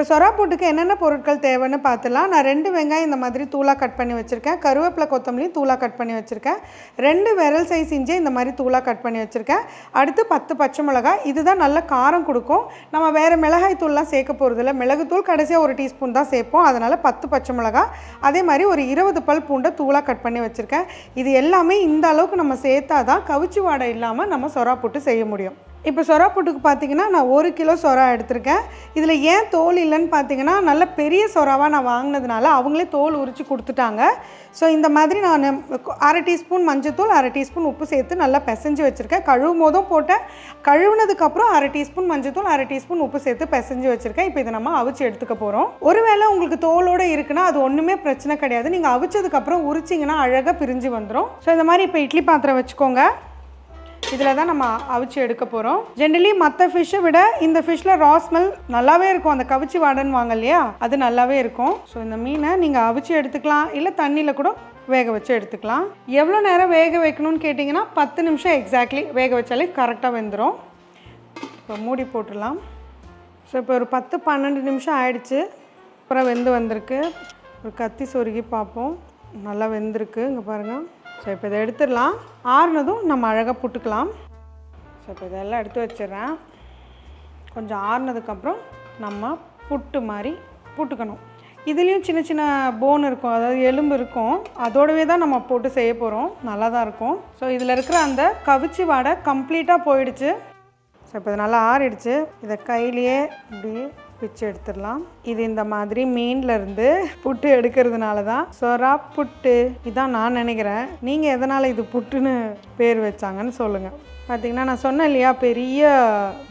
இப்போ சொரா போட்டுக்கு என்னென்ன பொருட்கள் தேவைன்னு பார்த்துலாம் நான் ரெண்டு வெங்காயம் இந்த மாதிரி தூளாக கட் பண்ணி வச்சுருக்கேன். கருவேப்பிலை கொத்தமல்லியும் தூளாக கட் பண்ணி வச்சுருக்கேன். ரெண்டு விரல் சைஸ் இஞ்சி இந்த மாதிரி தூளாக கட் பண்ணி வச்சுருக்கேன். அடுத்து பத்து பச்சை மிளகாய். இதுதான் நல்ல காரம் கொடுக்கும். நம்ம வேறு மிளகாய் தூள்லாம் சேர்க்க போகிறதில்ல மிளகுத்தூள் கடைசியாக ஒரு டீஸ்பூன் தான் சேர்ப்போம். அதனால் பத்து பச்சை மிளகாய். அதே மாதிரி ஒரு இருபது பல் பூண்டை தூளாக கட் பண்ணி வச்சுருக்கேன். இது எல்லாமே இந்த அளவுக்கு நம்ம சேர்த்தா தான் கவிச்சு வாடை இல்லாமல் நம்ம சொரா போட்டு செய்ய முடியும். இப்போ சொரா புட்டுக்கு பார்த்தீங்கன்னா நான் ஒரு கிலோ சொரா எடுத்திருக்கேன். இதில் ஏன் தோல் இல்லைன்னு பார்த்தீங்கன்னா நல்ல பெரிய சொராவாக நான் வாங்கினதுனால அவங்களே தோல் உரித்து கொடுத்துட்டாங்க. ஸோ இந்த மாதிரி நான் அரை டீஸ்பூன் மஞ்சத்தூள் அரை டீஸ்பூன் உப்பு சேர்த்து நல்லா பிசைஞ்சு வச்சுருக்கேன். கழுவும் போதும் போட்டேன். கழுவுனதுக்கப்புறம் அரை டீஸ்பூன் மஞ்சத்தூள் அரை டீஸ்பூன் உப்பு சேர்த்து பிசைஞ்சு வச்சுருக்கேன். இப்போ இதை நம்ம அவிச்சு எடுத்துக்க போகிறோம் ஒருவேளை உங்களுக்கு தோலோடு இருக்குன்னா அது ஒன்றுமே பிரச்சனை கிடையாது. நீங்கள் அவிச்சதுக்கப்புறம் உரிச்சிங்கன்னா அழகாக பிரிஞ்சு வந்துடும் ஸோ இந்த மாதிரி இப்போ இட்லி பாத்திரம் வச்சுக்கோங்க. இதில் தான் நம்ம அவிச்சு எடுக்க போகிறோம் ஜென்ரலி மற்ற ஃபிஷ்ஷை விட இந்த ஃபிஷ்ஷில் ரா ஸ்மெல் நல்லாவே இருக்கும். அந்த கவிச்சி வாடன்னு வாங்க இல்லையா? அது நல்லாவே இருக்கும். ஸோ இந்த மீனை நீங்கள் அவிச்சு எடுத்துக்கலாம். இல்லை தண்ணியில் கூட வேக வச்சு எடுத்துக்கலாம். எவ்வளோ நேரம் வேக வைக்கணும்னு கேட்டிங்கன்னா பத்து நிமிஷம் எக்ஸாக்ட்லி வேக வச்சாலே கரெக்டாக வெந்துடும் இப்போ மூடி போட்டுடலாம். ஸோ இப்போ ஒரு பத்து பன்னெண்டு நிமிஷம் ஆயிடுச்சு. அப்புறம் வெந்து வந்திருக்கு. ஒரு கத்தி சொருகி பார்ப்போம். நல்லா வெந்திருக்கு. இங்கே பாருங்கள் ஸோ இப்போ இதை எடுத்துடலாம். ஆறுனதும் நம்ம அழகாக புட்டுக்கலாம். ஸோ இப்போ இதெல்லாம் எடுத்து வச்சிடுறேன். கொஞ்சம் ஆறுனதுக்கப்புறம் நம்ம புட்டு மாதிரி புட்டுக்கணும். இதுலேயும் சின்ன சின்ன போன் இருக்கும் அதாவது எலும்பு இருக்கும். அதோடவே தான் நம்ம போட்டு செய்ய போகிறோம் நல்லா தான் இருக்கும். ஸோ இதில் இருக்கிற அந்த கவிச்சி வாடை கம்ப்ளீட்டாக போயிடுச்சு. ஸோ இப்போ இது நல்லா ஆறிடுச்சு. இதை கையிலேயே இப்படி பிச்சு எடுத்துடலாம். இது இந்த மாதிரி மீன்ல இருந்து புட்டு எடுக்கிறதுனால தான் சொரா புட்டு. இதான் நான் நினைக்கிறேன். நீங்கள் எதனால் இது புட்டுன்னு பேர் வச்சாங்கன்னு சொல்லுங்கள் பார்த்தீங்கன்னா நான் சொன்னேன் இல்லையா பெரிய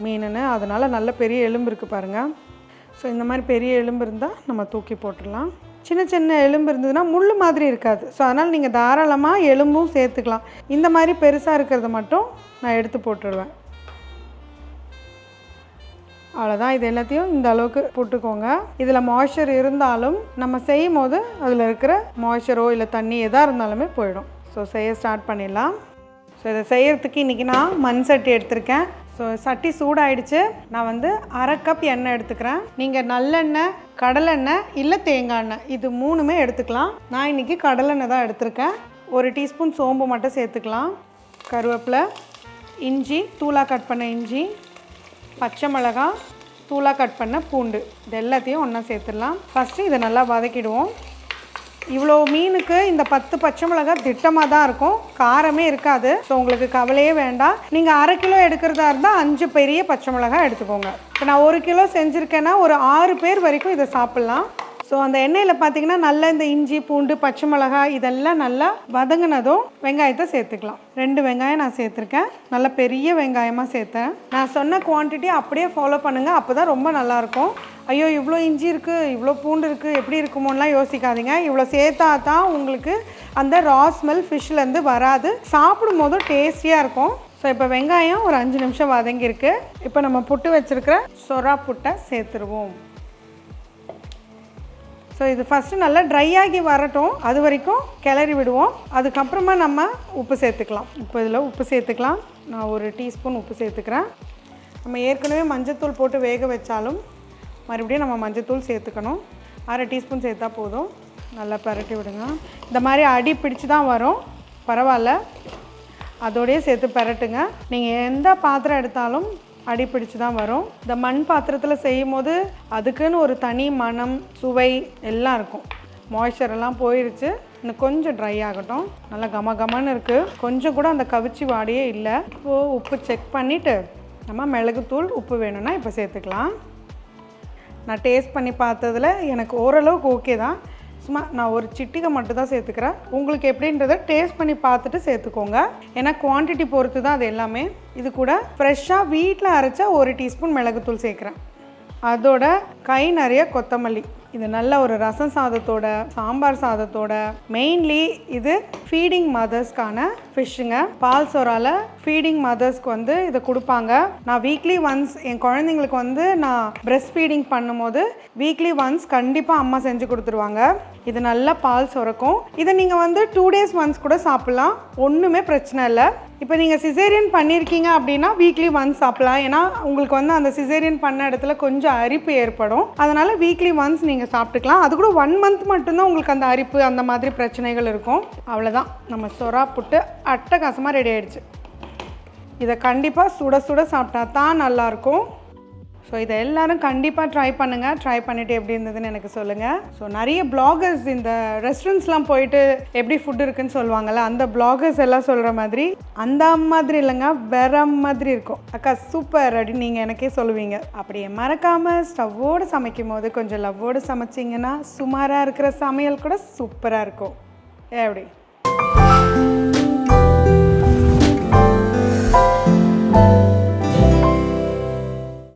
மீனுன்னு. அதனால் நல்ல பெரிய எலும்பு இருக்குது பாருங்கள் ஸோ இந்த மாதிரி பெரிய எலும்பு இருந்தால் நம்ம தூக்கி போட்டுடலாம். சின்ன சின்ன எலும்பு இருந்ததுன்னா முள் மாதிரி இருக்காது. ஸோ அதனால் நீங்கள் தாராளமாக எலும்பும் சேர்த்துக்கலாம். இந்த மாதிரி பெருசாக இருக்கிறத மட்டும் நான் எடுத்து போட்டுடுவேன். அவ்வளோதான் இது எல்லாத்தையும் இந்த அளவுக்கு போட்டுக்கோங்க. இதில் மாய்ச்சர் இருந்தாலும் நம்ம செய்யும் போது அதில் இருக்கிற மாய்ச்சரோ இல்லை தண்ணி எதாக இருந்தாலுமே போயிடும். ஸோ செய்ய ஸ்டார்ட் பண்ணிடலாம். ஸோ இதை செய்யறதுக்கு இன்றைக்கி நான் மண் சட்டி எடுத்திருக்கேன். ஸோ சட்டி சூடாயிடுச்சு. நான் வந்து அரை கப் எண்ணெய் எடுத்துக்கிறேன். நீங்கள் நல்லெண்ணெய் கடலெண்ணெய் இல்லை தேங்காய் எண்ணெய் இது மூணுமே எடுத்துக்கலாம். நான் இன்றைக்கி கடலெண்ணெய் தான் எடுத்திருக்கேன். ஒரு டீஸ்பூன் சோம்பு மட்டும் சேர்த்துக்கலாம். கருவேப்பிலை இஞ்சி தூளாக கட் பண்ண இஞ்சி பச்சை மிளகாய் தூளாக கட் பண்ண பூண்டு. இது எல்லாத்தையும் ஒன்றா சேர்த்துடலாம். ஃபஸ்ட்டு இதை நல்லா வதக்கிடுவோம். இவ்வளோ மீனுக்கு இந்த பத்து பச்சை மிளகாய் திட்டமாக தான் இருக்கும். காரமே இருக்காது. ஸோ உங்களுக்கு கவலையே வேண்டாம். நீங்கள் அரை கிலோ எடுக்கிறதா இருந்தால் அஞ்சு பெரிய பச்சை மிளகாய் எடுத்துக்கோங்க. இப்போ நான் ஒரு கிலோ செஞ்சுருக்கேன்னா ஒரு ஆறு பேர் வரைக்கும் இதை சாப்பிட்லாம். ஸோ அந்த எண்ணெயில் பார்த்தீங்கன்னா நல்லா இந்த இஞ்சி பூண்டு பச்சை மிளகாய் இதெல்லாம் நல்லா வதங்கினதும் வெங்காயத்தை சேர்த்துக்கலாம். ரெண்டு வெங்காயம் நான் சேர்த்துருக்கேன். நல்ல பெரிய வெங்காயமாக சேர்த்தேன். நான் சொன்ன குவான்டிட்டி அப்படியே ஃபாலோ பண்ணுங்கள் அப்போ தான் ரொம்ப நல்லாயிருக்கும். ஐயோ இவ்வளோ இஞ்சி இருக்குது இவ்வளோ பூண்டு இருக்குது எப்படி இருக்குமோலாம் யோசிக்காதீங்க. இவ்வளோ சேர்த்தா தான் உங்களுக்கு அந்த ரா ஸ்மெல் ஃபிஷ்லேருந்து வராது. சாப்பிடும் போதும் டேஸ்டியாக இருக்கும். ஸோ இப்போ வெங்காயம் ஒரு அஞ்சு நிமிஷம் வதங்கியிருக்கு. இப்போ நம்ம புட்டு வச்சுருக்கிற சொரா புட்டை சேர்த்துருவோம். ஸோ இது ஃபஸ்ட்டு நல்லா ட்ரை ஆகி வரட்டும். அது வரைக்கும் கிளறி விடுவோம். அதுக்கப்புறமா நம்ம உப்பு சேர்த்துக்கலாம். இப்போ இதில் உப்பு சேர்த்துக்கலாம். நான் ஒரு டீஸ்பூன் உப்பு சேர்த்துக்கிறேன். நம்ம ஏற்கனவே மஞ்சத்தூள் போட்டு வேக வச்சாலும் மறுபடியும் நம்ம மஞ்சத்தூள் சேர்த்துக்கணும். அரை டீஸ்பூன் சேர்த்தா போதும். நல்லா பரட்டி விடுங்க. இந்த மாதிரி அடி பிடிச்சு தான் வரும். பரவாயில்ல. அதோடையே சேர்த்து பரட்டுங்க. நீங்கள் எந்த பாத்திரம் எடுத்தாலும் அடிப்பிடிச்சு தான் வரும். இந்த மண் பாத்திரத்தில் செய்யும் போது அதுக்குன்னு ஒரு தனி மணம் சுவை எல்லாம் இருக்கும். மாய்ஸ்சர் எல்லாம் போயிடுச்சு இன்னும் கொஞ்சம் ட்ரை ஆகட்டும். நல்லா கம கமன்னு இருக்குது கொஞ்சம் கூட அந்த கவிச்சி வாடையே இல்லை. இப்போது உப்பு செக் பண்ணிவிட்டு நம்ம மிளகுத்தூள் உப்பு வேணும்னா இப்போ சேர்த்துக்கலாம். நான் டேஸ்ட் பண்ணி பார்த்ததுல எனக்கு ஓரளவுக்கு ஓகே தான். சும்மா நான் ஒரு சிட்டிகை மட்டும் தான் சேர்த்துக்கிறேன். உங்களுக்கு எப்படின்றத டேஸ்ட் பண்ணி பார்த்துட்டு சேர்த்துக்கோங்க. ஏன்னா குவான்டிட்டி பொறுத்து தான் அது எல்லாமே. இது கூட ஃப்ரெஷ்ஷாக வீட்டில் அரைச்சா ஒரு டீஸ்பூன் மிளகுத்தூள் சேர்க்குறேன். அதோட கை நிறைய கொத்தமல்லி. இது நல்ல ஒரு ரசம் சாதத்தோட சாம்பார் சாதத்தோட. மெயின்லி இது ஃபீடிங் மதர்ஸ்க்கான ஃபிஷ்ஷுங்க பால் சோறால ஃபீடிங் மதர்ஸ்க்கு வந்து இதை கொடுப்பாங்க. நான் வீக்லி ஒன்ஸ் என் குழந்தைங்களுக்கு வந்து நான் பிரஸ்ட் ஃபீடிங் பண்ணும்போது வீக்லி ஒன்ஸ் கண்டிப்பாக அம்மா செஞ்சு கொடுத்துருவாங்க. இது நல்லா பால் சுரக்கும் இதை நீங்கள் வந்து டூ டேஸ் ஒன்ஸ் கூட சாப்பிட்லாம். ஒன்றுமே பிரச்சனை இல்லை. இப்போ நீங்கள் சிசேரியன் பண்ணியிருக்கீங்க அப்படின்னா வீக்லி ஒன்ஸ் சாப்பிட்லாம். ஏன்னா உங்களுக்கு வந்து அந்த சிசேரியன் பண்ண இடத்துல கொஞ்சம் அரிப்பு ஏற்படும். அதனால் வீக்லி ஒன்ஸ் நீங்கள் சாப்பிட்டுக்கலாம். அது கூட ஒன் மந்த் மட்டும்தான் உங்களுக்கு அந்த அரிப்பு அந்த மாதிரி பிரச்சனைகள் இருக்கும். அவ்வளோதான் நம்ம சொரா புட்டு அட்டகாசமாக ரெடி ஆகிடுச்சு இதை கண்டிப்பாக சுட சுட சாப்பிட்டா தான் நல்லாயிருக்கும் ஸோ இதை எல்லாரும் கண்டிப்பாக ட்ரை பண்ணுங்கள் ட்ரை பண்ணிவிட்டு எப்படி இருந்ததுன்னு எனக்கு சொல்லுங்கள் ஸோ நிறைய பிளாகர்ஸ் இந்த ரெஸ்டாரண்ட்ஸ்லாம் போயிட்டு எப்படி ஃபுட் இருக்குன்னு சொல்லுவாங்கள்ல அந்த பிளாகர்ஸ் எல்லாம் சொல்கிற மாதிரி அந்த மாதிரி இல்லைங்க வேற மாதிரி இருக்கும். அக்கா சூப்பர் அப்படின்னு நீங்கள் எனக்கே சொல்லுவீங்க. அப்படியே மறக்காமல் ஸ்டவ்வோடு சமைக்கும் போது கொஞ்சம் லவ்வோடு சமைச்சிங்கன்னா சுமாராக இருக்கிற சமையல் கூட சூப்பராக இருக்கும். எப்படி